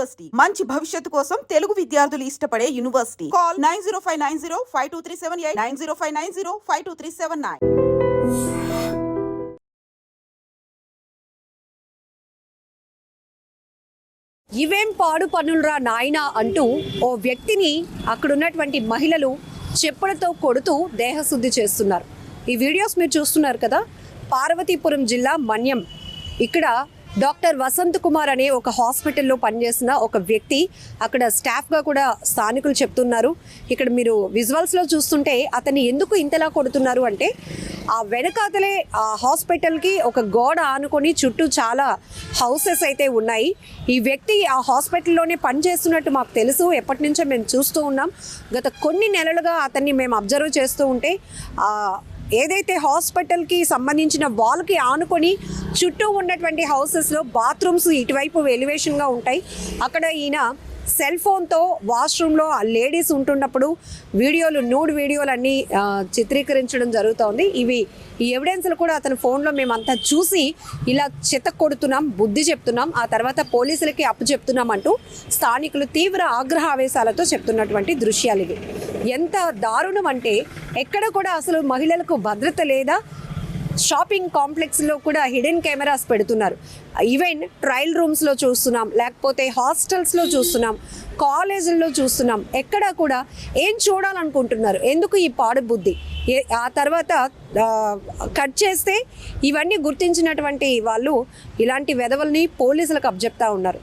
University. మంచి భవిష్యత్తు కోసం తెలుగు విద్యార్థులు ఇష్టపడే university. Call nine zero five nine zero five two three seven eight nine zero five nine zero five two three seven nine. ఇవేం పాడు పనులరా నాయనా అంటూ ఓ వ్యక్తిని అక్కడున్నటువంటి మహిళలు చెప్పులతో కొడుతూ దేహశుద్ధి చేస్తున్నారు. ఈ వీడియోస్ మీరు చూస్తున్నారు కదా పార్వతీపురం జిల్లా మన్యం. ఇక్కడ డాక్టర్ వసంత్ కుమార్ అనే ఒక హాస్పిటల్లో పనిచేసిన ఒక వ్యక్తి అక్కడ స్టాఫ్గా కూడా స్థానికులు చెప్తున్నారు. ఇక్కడ మీరు విజువల్స్లో చూస్తుంటే అతన్ని ఎందుకు ఇంతలా కొడుతున్నారు అంటే ఆ వెనకాతలే ఆ హాస్పిటల్కి ఒక గోడ ఆనుకొని చుట్టూ చాలా హౌసెస్ అయితే ఉన్నాయి. ఈ వ్యక్తి ఆ హాస్పిటల్లోనే పనిచేస్తున్నట్టు మాకు తెలుసు. ఎప్పటి నుంచో మేము చూస్తూ ఉన్నాం. గత కొన్ని నెలలుగా అతన్ని మేము అబ్జర్వ్ చేస్తూ ఉంటే ఏదైతే హాస్పిటల్కి సంబంధించిన వాల్కి ఆనుకొని చుట్టూ ఉన్నటువంటి హౌసెస్లో బాత్రూమ్స్ ఇటువైపు ఎలివేషన్గా ఉంటాయి. అక్కడ ఈయన సెల్ ఫోన్తో వాష్రూమ్లో ఆ లేడీస్ ఉంటున్నప్పుడు వీడియోలు నూడ్ వీడియోలు అన్నీ చిత్రీకరించడం జరుగుతోంది. ఇవి ఈ ఎవిడెన్స్లు కూడా అతని ఫోన్లో మేమంతా చూసి ఇలా చిత కొడుతున్నాం బుద్ధి చెప్తున్నాం ఆ తర్వాత పోలీసులకి అప్పు చెప్తున్నాం అంటూ స్థానికులు తీవ్ర ఆగ్రహ ఆవేశాలతో చెప్తున్నటువంటి దృశ్యాలు ఇవి. ఎంత దారుణం అంటే ఎక్కడ కూడా అసలు మహిళలకు భద్రత లేదా షాపింగ్ కాంప్లెక్స్లో కూడా హిడెన్ కెమెరాస్ పెడుతున్నారు. ఈవెన్ ట్రయల్ రూమ్స్లో చూస్తున్నాం లేకపోతే హాస్టల్స్లో చూస్తున్నాం కాలేజీల్లో చూస్తున్నాం ఎక్కడ కూడా ఏం చూడాలనుకుంటున్నారు? ఎందుకు ఈ పాడు బుద్ధి ఏ- ఆ తర్వాత కట్ చేస్తే ఇవన్నీ గుర్తించినటువంటి వాళ్ళు ఇలాంటి వెధవల్ని పోలీసులకు అబ్జెప్తా ఉన్నారు.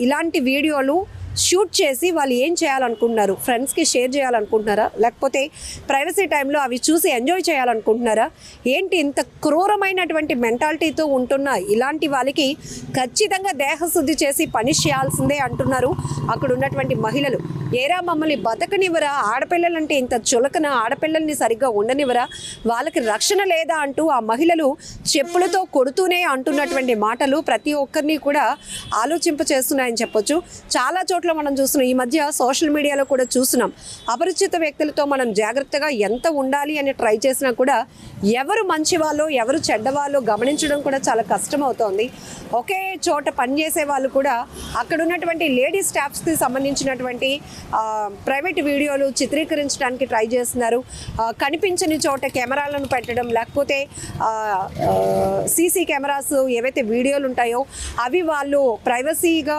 ఇలాంటి వీడియోలు షూట్ చేసి వాళ్ళు ఏం చేయాలనుకుంటున్నారు? ఫ్రెండ్స్కి షేర్ చేయాలనుకుంటున్నారా? లేకపోతే ప్రైవసీ టైంలో అవి చూసి ఎంజాయ్ చేయాలనుకుంటున్నారా? ఏంటి ఇంత క్రూరమైనటువంటి మెంటాలిటీతో ఉంటున్న ఇలాంటి వాళ్ళకి ఖచ్చితంగా దేహశుద్ధి చేసి పని చేయాల్సిందే అంటున్నారు. అక్కడ ఉన్నటువంటి మహిళలు ఏరా మమ్మల్ని బతకనివ్వరా? ఆడపిల్లలంటే ఇంత చులకన ఆడపిల్లల్ని సరిగ్గా ఉండనివ్వరా? వాళ్ళకి రక్షణ లేదా? అంటూ ఆ మహిళలు చెప్పులతో కొడుతూనే అంటున్నటువంటి మాటలు ప్రతి ఒక్కరిని కూడా ఆలోచింప చేస్తున్నాయని చెప్పొచ్చు. చాలా చోట్ల మనం చూస్తున్నాం ఈ మధ్య సోషల్ మీడియాలో కూడా చూస్తున్నాం. అపరిచిత వ్యక్తులతో మనం జాగ్రత్తగా ఎంత ఉండాలి అని ట్రై చేసినా కూడా ఎవరు మంచి వాళ్ళు ఎవరు చెడ్డవాళ్ళు గమనించడం కూడా చాలా కష్టం అవుతోంది ఒకే చోట పనిచేసే వాళ్ళు కూడా అక్కడ ఉన్నటువంటి లేడీ స్టాఫ్స్కి సంబంధించినటువంటి ప్రైవేట్ వీడియోలు చిత్రీకరించడానికి ట్రై చేస్తున్నారు. కనిపించని చోట కెమెరాలను పెట్టడం లేకపోతే సీసీ కెమెరాస్ ఏవైతే వీడియోలు ఉంటాయో అవి వాళ్ళు ప్రైవసీగా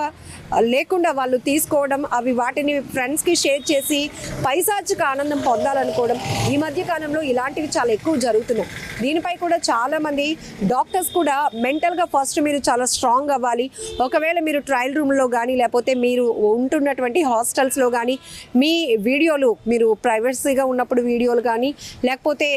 లేకుండా వాళ్ళు తీసుకోవడం అవి వాటిని ఫ్రెండ్స్కి షేర్ చేసి పైశాచిక ఆనందం పొందాలనుకోవడం ఈ మధ్య కాలంలో ఇలాంటివి చాలా ఎక్కువ జరుగుతున్నాయి. దీనిపై కూడా చాలామంది డాక్టర్స్ కూడా మెంటల్గా ఫస్ట్ మీరు చాలా స్ట్రాంగ్ అవ్వాలి. ఒకవేళ మీరు ట్రయల్ రూమ్లో కానీ లేకపోతే మీరు ఉంటున్నటువంటి హాస్టల్స్లో కానీ మీ వీడియోలు మీరు ప్రైవసీగా ఉన్నప్పుడు వీడియోలు కానీ లేకపోతే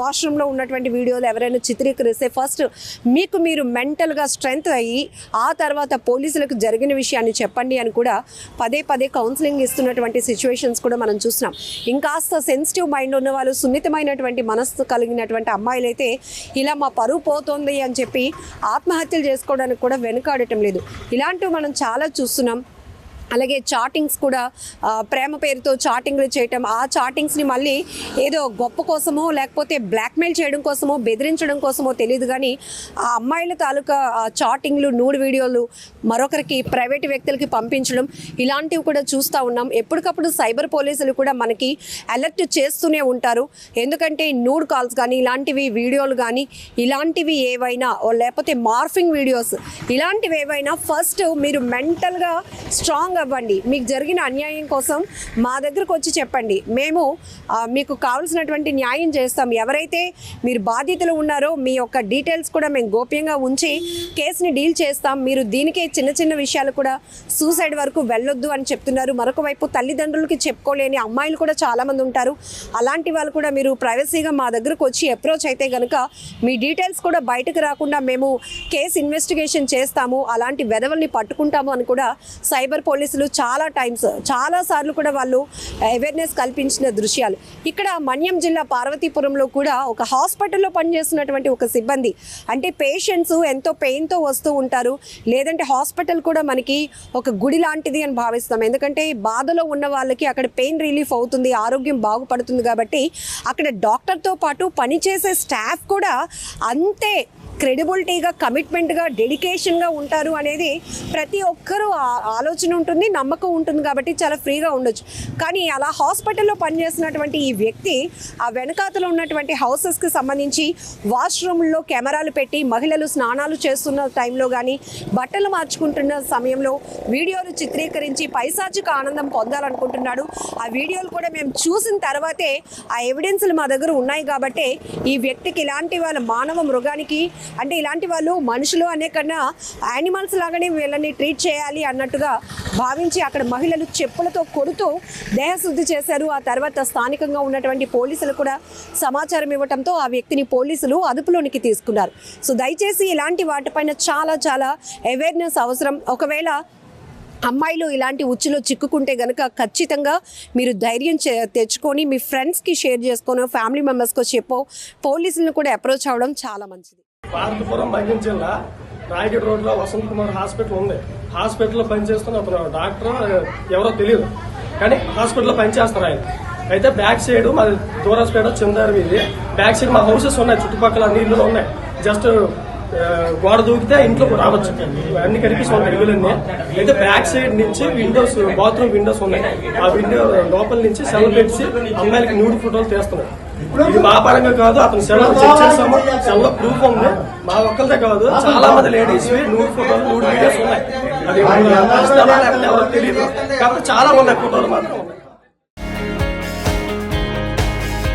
వాష్రూమ్లో ఉన్నటువంటి వీడియోలు ఎవరైనా చిత్రీకరిస్తే ఫస్ట్ మీకు మీరు మెంటల్గా స్ట్రెంగ్త్ అయ్యి ఆ తర్వాత పోలీసులకు జరిగిన విషయాన్ని చెప్పండి అని కూడా పదే పదే కౌన్సిలింగ్ ఇస్తున్నటువంటి సిచ్యువేషన్స్ కూడా మనం చూస్తున్నాం. ఇంకాస్త సెన్సిటివ్ మైండ్ ఉన్న వాళ్ళు సున్నితమైనటువంటి మనస్సు కలిగినటువంటి అమ్మాయిలు అయితే ఇలా మా పరువు పోతోంది అని చెప్పి ఆత్మహత్యలు చేసుకోవడానికి కూడా వెనుకాడటం లేదు. ఇలాంటివి మనం చాలా చూస్తున్నాం. అలాగే చాటింగ్స్ కూడా ప్రేమ పేరుతో చాటింగ్లు చేయటం ఆ చాటింగ్స్ని మళ్ళీ ఏదో గొప్ప కోసమో లేకపోతే బ్లాక్మెయిల్ చేయడం కోసమో బెదిరించడం కోసమో తెలియదు కానీ ఆ అమ్మాయిల తాలూకా చాటింగ్లు నూడు వీడియోలు మరొకరికి ప్రైవేట్ వ్యక్తులకి పంపించడం ఇలాంటివి కూడా చూస్తూ ఉన్నాం. ఎప్పటికప్పుడు సైబర్ పోలీసులు కూడా మనకి అలర్ట్ చేస్తూనే ఉంటారు. ఎందుకంటే నూడ్ కాల్స్ కానీ ఇలాంటివి వీడియోలు కానీ ఇలాంటివి ఏవైనా లేకపోతే మార్ఫింగ్ వీడియోస్ ఇలాంటివి ఏవైనా ఫస్ట్ మీరు మెంటల్గా స్ట్రాంగ్ అవ్వండి. మీకు జరిగిన అన్యాయం కోసం మా దగ్గరకు వచ్చి చెప్పండి. మేము మీకు కావాల్సినటువంటి న్యాయం చేస్తాం. ఎవరైతే మీరు బాధితులు ఉన్నారో మీ యొక్క డీటెయిల్స్ కూడా మేము గోప్యంగా ఉంచి కేసుని డీల్ చేస్తాం. మీరు దీనికే చిన్న చిన్న విషయాలు కూడా సూసైడ్ వరకు వెళ్ళొద్దు అని చెప్తున్నారు. మరొక వైపు తల్లిదండ్రులకి చెప్పుకోలేని అమ్మాయిలు కూడా చాలామంది ఉంటారు. అలాంటి వాళ్ళు కూడా మీరు ప్రైవసీగా మా దగ్గరకు వచ్చి అప్రోచ్ అయితే కనుక మీ డీటెయిల్స్ కూడా బయటకు రాకుండా మేము కేసు ఇన్వెస్టిగేషన్ చేస్తాము. అలాంటి వెధవల్ని పట్టుకుంటాము అని కూడా సైబర్ పోలీస్ కేసులు చాలా టైమ్స్ చాలా సార్లు కూడా వాళ్ళు అవేర్నెస్ కల్పించిన దృశ్యాలు. ఇక్కడ మన్యం జిల్లా పార్వతీపురంలో కూడా ఒక హాస్పిటల్లో పనిచేస్తున్నటువంటి ఒక సిబ్బంది. అంటే పేషెంట్స్ ఎంతో పెయిన్తో వస్తూ ఉంటారు. లేదంటే హాస్పిటల్ కూడా మనకి ఒక గుడి లాంటిది అని భావిస్తాం. ఎందుకంటే బాధలో ఉన్న వాళ్ళకి అక్కడ పెయిన్ రిలీఫ్ అవుతుంది ఆరోగ్యం బాగుపడుతుంది కాబట్టి అక్కడ డాక్టర్తో పాటు పనిచేసే స్టాఫ్ కూడా అంతే క్రెడిబిలిటీగా కమిట్మెంట్గా డెడికేషన్గా ఉంటారు అనేది ప్రతి ఒక్కరూ ఆలోచన ఉంటుంది నమ్మకం ఉంటుంది కాబట్టి చాలా ఫ్రీగా ఉండొచ్చు. కానీ అలా హాస్పిటల్లో పనిచేస్తున్నటువంటి ఈ వ్యక్తి ఆ వెనకాతలో ఉన్నటువంటి హౌసెస్కి సంబంధించి వాష్రూమ్లో కెమెరాలు పెట్టి మహిళలు స్నానాలు చేస్తున్న టైంలో కానీ బట్టలు మార్చుకుంటున్న సమయంలో వీడియోలు చిత్రీకరించి పైశాచిక ఆనందం పొందాలనుకుంటున్నాడు. ఆ వీడియోలు కూడా మేము చూసిన తర్వాతే ఆ ఎవిడెన్స్లు మా దగ్గర ఉన్నాయి కాబట్టి ఈ వ్యక్తికి ఇలాంటి వాళ్ళ మానవ మృగానికి అంటే ఇలాంటి వాళ్ళు మనుషులు అనే కన్నా యానిమల్స్ లాగానే వీళ్ళని ట్రీట్ చేయాలి అన్నట్టుగా భావించి అక్కడ మహిళలు చెప్పులతో కొడుతూ దేహశుద్ధి చేశారు. ఆ తర్వాత స్థానికంగా ఉన్నటువంటి పోలీసులు కూడా సమాచారం ఇవ్వడంతో ఆ వ్యక్తిని పోలీసులు అదుపులోనికి తీసుకున్నారు. సో దయచేసి ఇలాంటి వాటిపైన చాలా చాలా అవేర్నెస్ అవసరం. ఒకవేళ అమ్మాయిలు ఇలాంటి ఉచ్చులో చిక్కుకుంటే కనుక ఖచ్చితంగా మీరు ధైర్యం చే- తెచ్చుకొని మీ ఫ్రెండ్స్కి షేర్ చేసుకోను ఫ్యామిలీ మెంబర్స్కి చెప్పో పోలీసులను కూడా అప్రోచ్ అవ్వడం చాలా మంచిది. భారతపురం మన్యం జిల్లా రాయగఢ్ రోడ్లో వసంత్ కుమార్ హాస్పిటల్ ఉంది. హాస్పిటల్లో పనిచేస్తున్న అతను డాక్టర్ ఎవరో తెలియదు కానీ హాస్పిటల్లో పనిచేస్తారు ఆయన. అయితే బ్యాక్ సైడ్ మా దూరాస్పేట చిందారు ఇది బ్యాక్ సైడ్ మా హౌసెస్ ఉన్నాయి చుట్టుపక్కల నీళ్ళు ఉన్నాయి. జస్ట్ గోడ దూకితే ఇంట్లో రావచ్చు. అన్ని కనిపిస్తున్నాయి ఇల్లులన్నీ అయితే బ్యాక్ సైడ్ నుంచి విండోస్ బాత్రూమ్ విండోస్ ఉన్నాయి. ఆ విండో లోపల నుంచి సెల్ పెట్టి అమ్మాయిలకి న్యూడ్ ఫోటోలు తీస్తున్నాయి ఇది మా పరంగా కాదు అతను సెల్ చెక్ చేసాము సెల్ ప్రూఫ్ ఉంది. మా ఒక్కరిదే కాదు చాలా మంది లేడీస్ నూడు ఫోటోలు నూడు వీడియోస్ ఉన్నాయి. అది ఎవరో తెలియదు. కాబట్టి చాలా ఉన్నాయి ఫోటోలు మాత్రం.